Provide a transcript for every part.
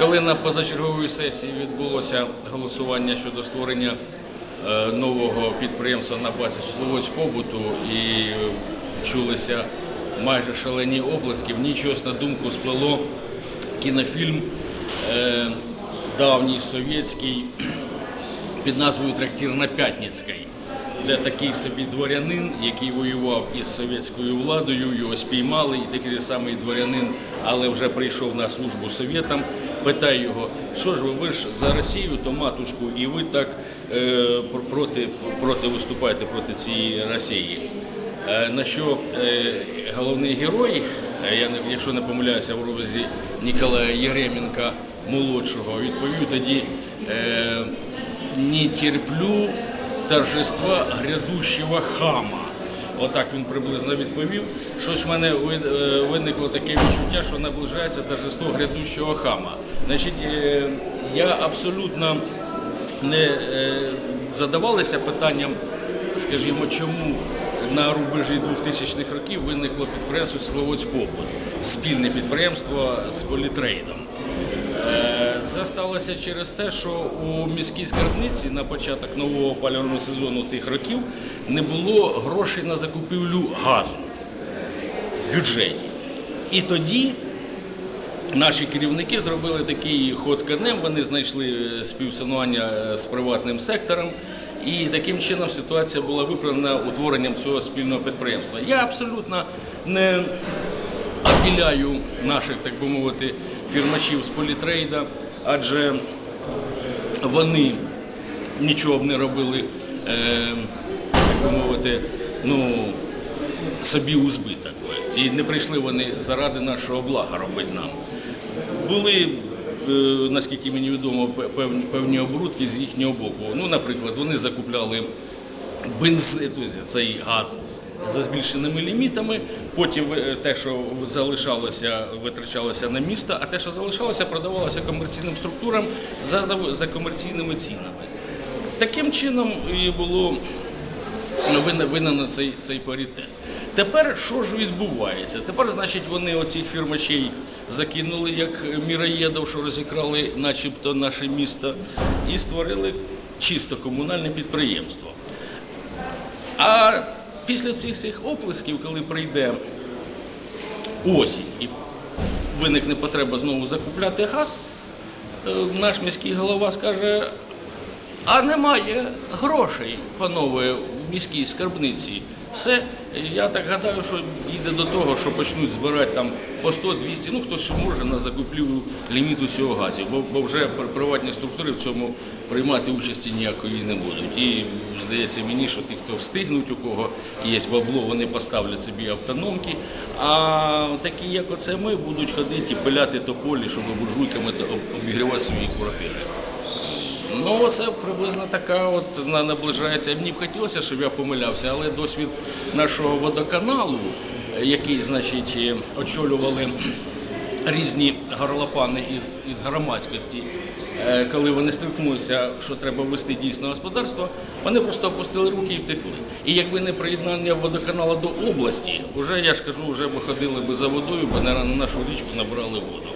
Коли на позачерговій сесії відбулося голосування щодо створення е, нового підприємства на базі побуту і е, чулися майже шалені оплески, мені чогось на думку сплело кінофільм е, давній совєтський під назвою Трактир на Пятницькій, де такий собі дворянин, який воював із совєтською владою, його спіймали, і такий самий дворянин, але вже прийшов на службу совєтам, питає його, що ж ви, ви ж за Росію, то матушку, і ви так е, проти, проти виступаєте проти цієї Росії. Е, На що е, головний герой, е, я якщо не помиляюся в образі Ніколая Єременка молодшого, відповів тоді е, не терплю торжества грядущого хама. Отак він приблизно відповів. Щось в мене е, виникло таке відчуття, що наближається торжество грядущого хама. Значить, е, я абсолютно не е, задавалися питанням, скажімо, чому на рубежі 2000-х років виникло підприємство Світловодськ Побут, спільне підприємство з політрейдом. Це сталося через те, що у міській скарбниці на початок нового опалювального сезону тих років не було грошей на закупівлю газу в бюджеті. І тоді наші керівники зробили такий ход конем, вони знайшли е, співсанування е, з приватним сектором. І таким чином ситуація була виправлена утворенням цього спільного підприємства. Я абсолютно не апіляю наших, так би мовити, фірмачів з політрейда, адже вони нічого б не робили, е, так би мовити, ну, собі у збиток. І не прийшли вони заради нашого блага робити нам. Були, е, наскільки мені відомо, певні, певні оборудки з їхнього боку. Ну, наприклад, вони закупляли бензин, цей газ за збільшеними лімітами. Потім е, те, що залишалося, витрачалося на місто, а те, що залишалося, продавалося комерційним структурам за, за, за комерційними цінами. Таким чином і було винен цей, цей паритет. Тепер що ж відбувається? Тепер, значить, вони оцих фірмачей закинули як міроєдов, що розікрали начебто наше місто, і створили чисто комунальне підприємство. А після цих всіх оплесків, коли прийде осінь і виникне потреба знову закупляти газ, е, наш міський голова скаже, а немає грошей, панове, міській скарбниці. Все, я так гадаю, що йде до того, що почнуть збирати там по 100-200, ну хто ще може на закупівлю ліміту цього газу, бо, бо вже при- приватні структури в цьому приймати участі ніякої не будуть. І здається мені, що ті, хто встигнуть, у кого є бабло, вони поставлять собі автономки. А такі, як оце ми, будуть ходити і пиляти тополі, щоб буржуйками обігрівати свої квартири. Ну, це приблизно така от на- наближається. Мені б хотілося, щоб я помилявся, але досвід нашого водоканалу, який, значить, е, очолювали різні горлопани із, із громадськості, е, коли вони стикнулися, що треба вести дійсне господарство, вони просто опустили руки і втекли. І якби не приєднання водоканалу до області, вже я ж кажу, вже б ходили би за водою, бо на нашу річку набрали воду.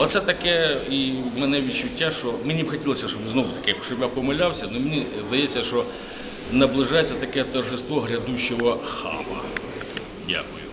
Оце таке і мене відчуття, що мені б хотілося, щоб знову таки, щоб я помилявся, але мені здається, що наближається таке торжество грядущого хама. Дякую.